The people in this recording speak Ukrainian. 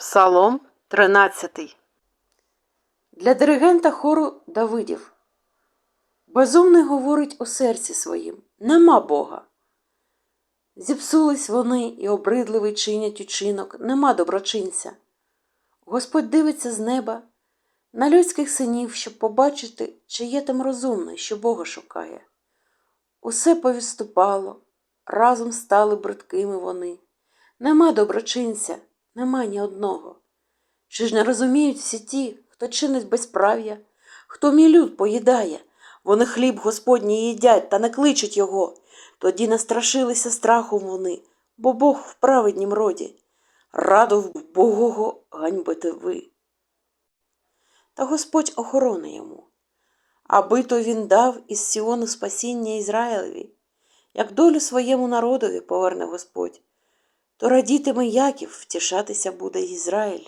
Псалом 13. Для диригента хору Давидів. Безумний говорить у серці своїм нема Бога. Зіпсулись вони і обридливий чинять учинок, нема доброчинця. Господь дивиться з неба на людських синів, щоб побачити, чи є там розумний, що Бога шукає. Усе повіступало, разом стали бридкими вони. Нема доброчинця, нема ні одного. Чи ж не розуміють всі ті, хто чинить безправ'я, хто мій люд поїдає, вони хліб Господній їдять та не кличуть його. Тоді настрашилися страхом вони, бо Бог в праведнім роді. Радо в Богого ганьбите ви. Та Господь охорона йому. Аби то він дав із Сіону спасіння Ізраїлеві, як долю своєму народові поверне Господь, то радітиме Яків, втішатися буде Ізраїль.